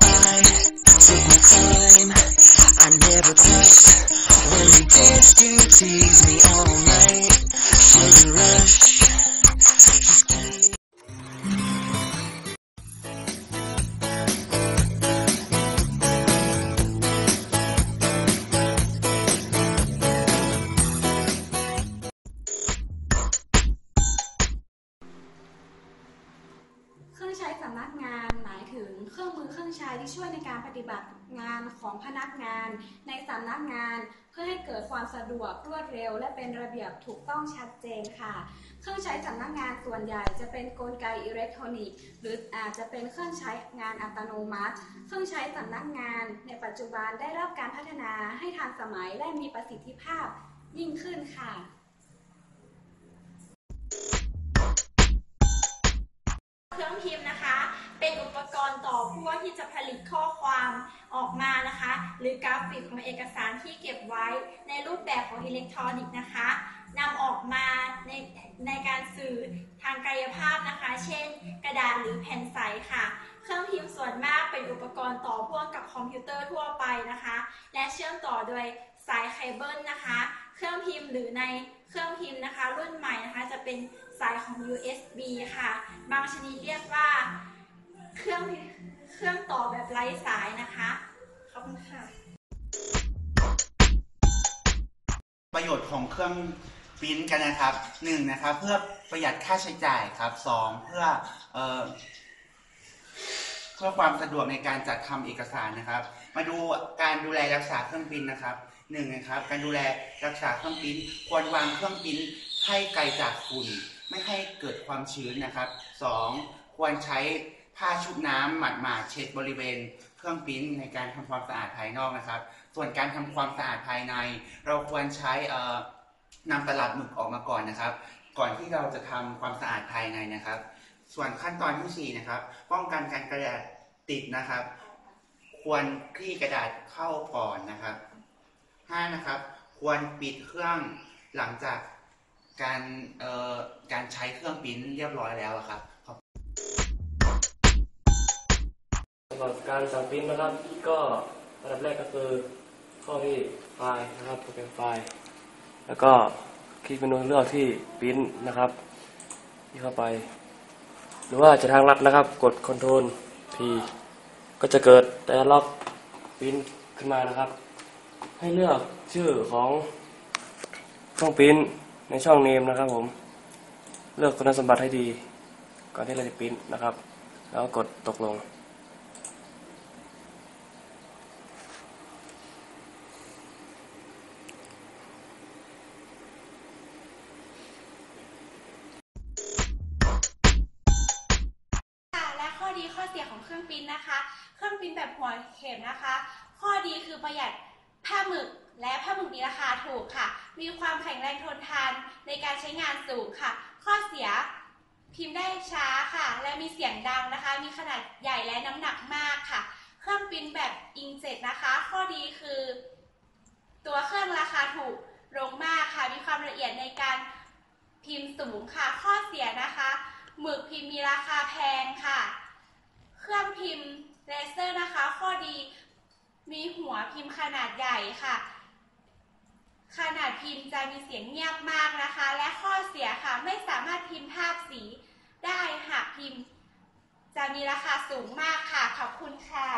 I took my time. I never touched. When you dance, you tease me on. นักงานหมายถึงเครื่องมือเครื่องใช้ที่ช่วยในการปฏิบัติงานของพนักงาน ในสำนักงาน เพื่อให้เกิดความสะดวกรวดเร็ว และเป็นระเบียบถูกต้องชัดเจนค่ะ เครื่องใช้สำนักงานส่วนใหญ่จะเป็นกลไกอิเล็กทรอนิกส์หรืออาจจะเป็นเครื่องใช้งานอัตโนมัติ เครื่องใช้สำนักงาน ในปัจจุบันได้รับการพัฒนาให้ทันสมัยและมีประสิทธิภาพยิ่งขึ้นค่ะเครื่องพิมพ์นะคะ เป็นอุปกรณ์ต่อพ่วงที่จะผลิตข้อความออกมานะคะ หรือกราฟิกของเอกสารที่เก็บไว้ในรูปแบบของอิเล็กทรอนิกส์นะคะนำออกมาในในการสื่อทางกายภาพนะคะ เช่น กระดาษหรือแผ่นใสค่ะ เครื่องพิมพ์ส่วนมากเป็นอุปกรณ์ต่อพ่วงกับคอมพิวเตอร์ทั่วไปนะคะ และเชื่อมต่อโดยสายเคเบิลนะคะ เครื่องพิมพ์หรือในเครื่องพิมพ์นะคะ รุ่นใหม่นะคะจะเป็นสายของ USB ค่ะ บางชนิดเรียกว่า เครื่องต่อแบบไร้สายนะคะ ขอบคุณค่ะ ประโยชน์ของเครื่องปริ้นกันนะครับหนึ่งนะครับ เพื่อประหยัดค่าใช้จ่ายครับสองเพื่อเอ่อเพื่อความสะดวกในการจัดทำเอกสารนะครับ มาดูการดูแลรักษาเครื่องปริ้นนะครับหนึ่งนะครับ การดูแลรักษาเครื่องปริ้น ควรวางเครื่องปริ้นให้ไกลจากฝุ่นไม่ให้เกิดความชื้นนะครับสองควรใช้ ผ้าชุบน้ำหมาดๆเช็ดบริเวณเครื่องปริ้นในการทำความสะอาดภายนอกนะครับ ส่วนการทำความสะอาดภายใน เราควรใช้นำตลับหมึกออกมาก่อนนะครับ ก่อนที่เราจะทำความสะอาดภายในนะครับ ส่วนขั้นตอนที่สี่นะครับ ป้องกันการกระดาษติดนะครับ ควรคลี่กระดาษเข้าก่อนนะครับห้านะครับ ควรปิดเครื่องหลังจากการการใช้เครื่องปิ้นเรียบร้อยแล้วครับำหรับการสั่งปริ้นนะครับ ก็อันดับแรกก็คือเข้าที่ไฟล์นะครับโปรแกรมไฟล์ แล้วก็คลิกเมนูเลือกที่ปริ้นนะครับที่เข้าไป หรือว่าจะทางลัดนะครับ กด Ctrl P ก็จะเกิด Dialog ปริ้นขึ้นมานะครับ ให้เลือกชื่อของช่องปริ้นในช่องเนมนะครับผมเลือกคุณสมบัติให้ดี ก่อนที่เราจะปริ้นนะครับ แล้วกดตกลง ข้อเสียของเครื่องปริ้นนะคะ เครื่องปริ้นแบบหัวเข็มนะคะ ข้อดีคือประหยัดผ้าหมึกและผ้าหมึกมีราคาถูกค่ะ มีความแข็งแรงทนทานในการใช้งานสูงค่ะ ข้อเสียพิมพ์ได้ช้าค่ะ และมีเสียงดังนะคะ มีขนาดใหญ่และน้ำหนักมากค่ะ เครื่องปริ้นแบบอิงเจ็ตนะคะ ข้อดีคือ ตัวเครื่องราคาถูกลงมากค่ะ มีความละเอียดในการพิมพ์สูงค่ะ ข้อเสียนะคะ หมึกพิมพ์มีราคาแพงค่ะ เครื่องพิมพ์เลเซอร์นะคะ ข้อดีมีหัวพิมพ์ขนาดใหญ่ค่ะ ขนาดพิมพ์จะมีเสียงเงียบมากนะคะ และข้อเสียค่ะไม่สามารถพิมพ์ภาพสีได้หากพิมพ์ จะมีราคาสูงมากค่ะ ขอบคุณค่ะ